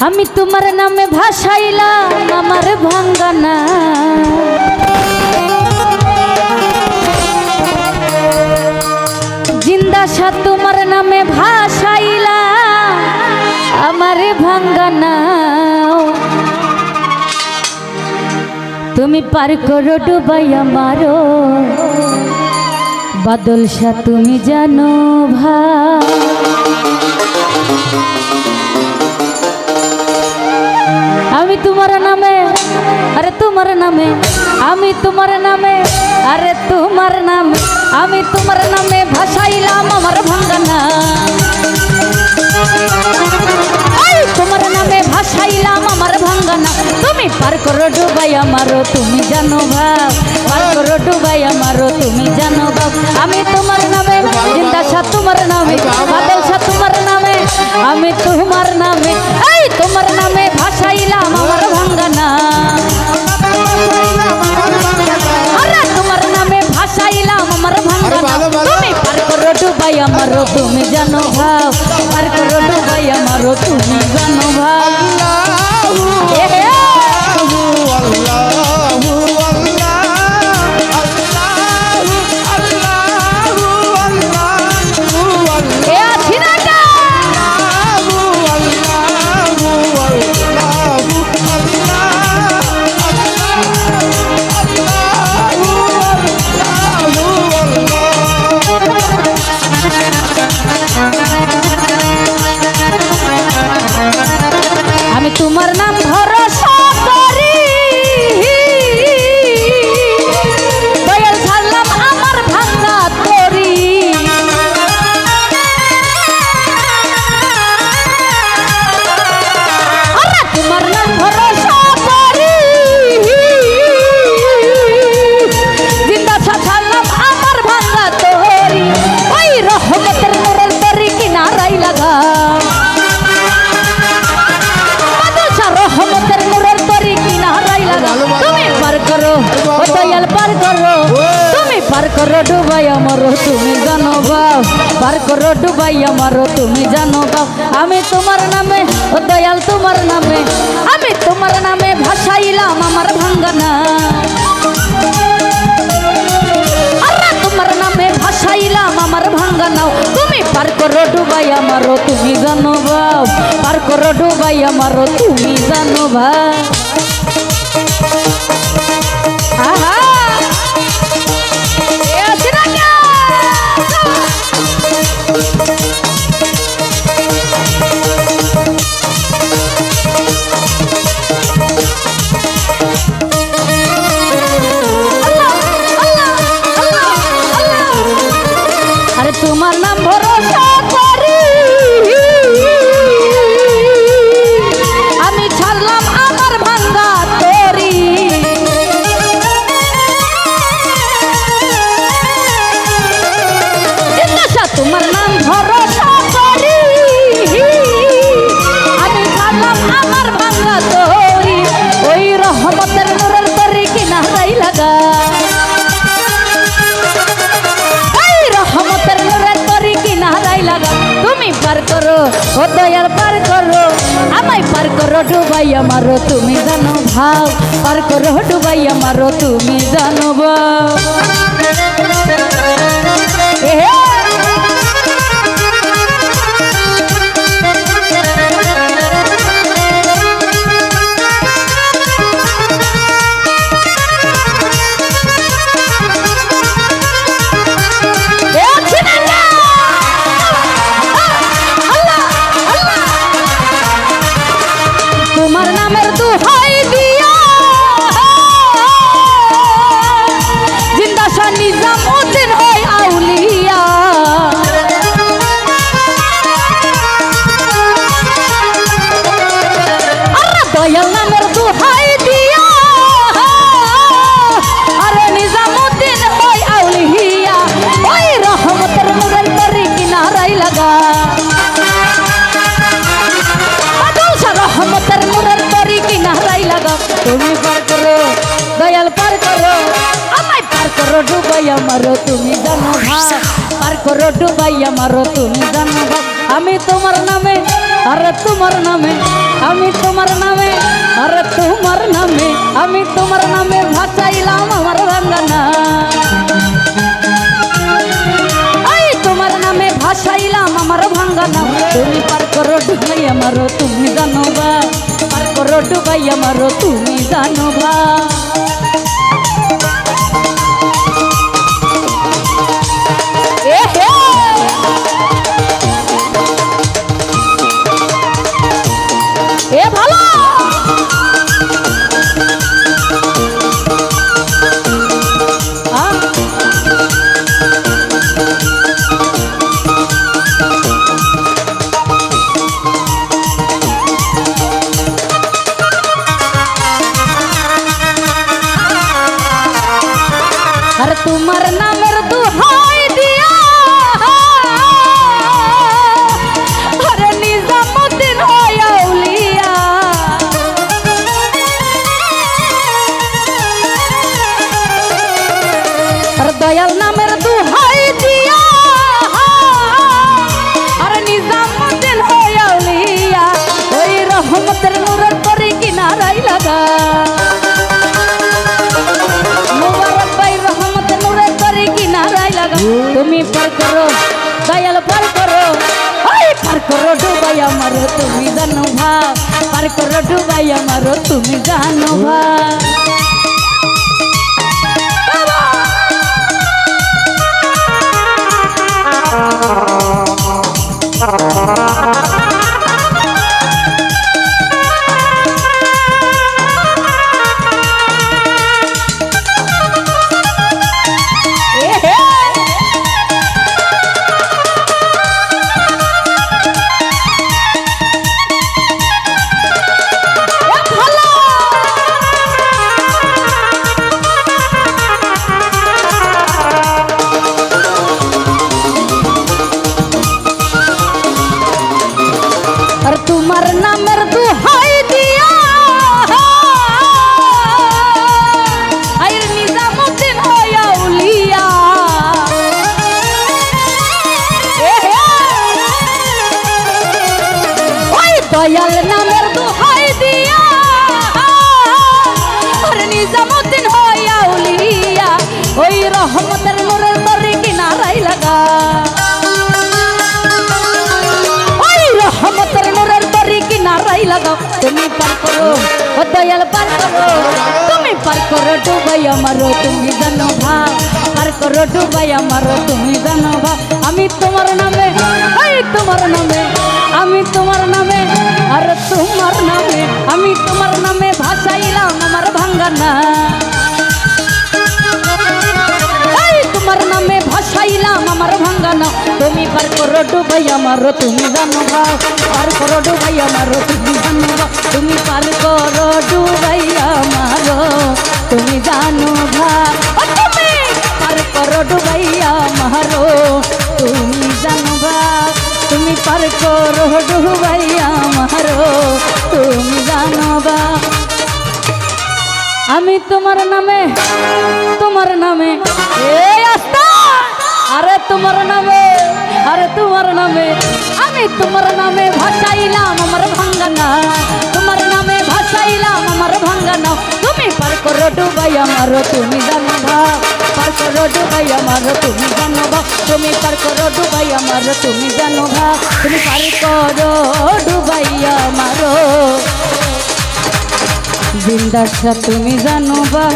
আমি তোমার নামে ভাসাইলাম আমার ভাঙ্গানা। জিন্দা সা তোমার নামে ভাসাইলাম আমার ভাঙ্গানা। তুমি পার করো ডুবাই আমারো বাদল সা তুমি জানো ভাই। আমি তোমার নামে, আরে তোমার নামে, আমি তোমার নামে, আরে তোমার নামে, আমি তোমার নামে ভাসাইলাম আমার ভাঙ্গানা এই তোমার নামে ভাসাইলাম আমার ভাঙ্গানা তুমি পার করো ডুবাই আমারও, তুমি জানো ভাব পার করো ডুবাই আমারও, তুমি জানো ভাব আমি তোমার নামে জিন্দা সা তোমার নামে বাদল সা তোমার নামে, আমি তোমার নামে ডুবাই আমারও তুমি জানো ভাব। আর করো ডুবাই আমারও তুমি জানো ভাব। দয়াল পার করো। তুমি পার করো ডুবাই আমারও তুমি জানো বাপ পার করো ডুবাই আমারও তুমি জানো বাপ আমি তোমার নামে, ও দয়াল তোমার নামে, আমি তোমার নামে ভাসাইলাম আমার ভাঙ্গানা। তোমার নামে ভাসাইলাম আমার ভাঙ্গানাও তুমি পার করো ডুবাই আমারও তুমি জানো বাপ পার করো ডুবাই আমারও তুমি জানো ভাই তোমার নাম ভরসা করি আমি ওই রহমতের নূরের তরি কিনারাই লাগা। এই রহমতের নূরের তরি কিনারাই লাগা। তুমি পার করো, ও পার করো, আমায় পার করো ডুবাই আমারও, তুমি জানো ভাব। পার করো ডুবাই আমারও, তুমি জানো ভাব। এ করো ডুবাই আমারও তুমি জানো ভাই পার করো ডুবাই আমারও তুমি জানো ভাই আমি তোমার নামে, আরে তোমার নামে, আমি তোমার নামে, আরে তোমার নামে, আমি তোমার নামে ভাসাইলাম আমার ভাঙ্গানা। এই তোমার নামে ভাসাইলাম আমার ভাঙ্গানা। তুমি পার করো ডুবাই আমারও তুমি জানো বা পার করো ডুবাই আমারও তুমি জানো বা করো ডুবাই আমারো তুমি জানো ভাব দয়াল নামের দোহাই দিয়া। আর নিজামুদ্দিন হইয়া উলিয়া ওই রহমতের নূরের তরি কিনারাই লাগা। ওই রহমতের নূরের তরি কিনারাই লাগাও তুমি পার করো ও দয়াল পার করো তুমি পার করো ডুবাই আমারও তুমি জানো ভা পার করো ডুবাই আমারও তুমি জানো ভা আমি তোমার নামে এই তোমার নামে আমি তোমার নামে আর তোমার নামে আমি তোমার নামে ভাসাইলাম আমার ভাঙ্গানা এই ভাঙ্গানা তুমি পার করো ডুবাই আমারও, তুমি জানো ভাব পার করো ডুবাই আমারও, তুমি জানো তুমি পার করো ডুবাই আমারও, তুমি জানো ভাব ও তুমি পার করো ডুবাই আমারও, তুমি জানো ভাব তুমি পার করো ডুবাই আমারও, তুমি জানো আমি তোমার নামে তোমার নামে, এই আস্তা আরে তোমার নামে, আরে তোমার নামে, আমি তোমার নামে ভাসাইলাম আমার ভাঙ্গানা। তোমার নামে ভাসাইলাম আমার ভাঙ্গানা। তুমি পার করো ডুবাই আমার, তুমি জানো ভাব পার করো ডুবাই আমার, তুমি জানো ভাব তুমি পার করো ডুবাই আমার, তুমি জানো ভাব তুমি পার করো ডুবাই আমারও জিন্দাসা তুমি জানো বা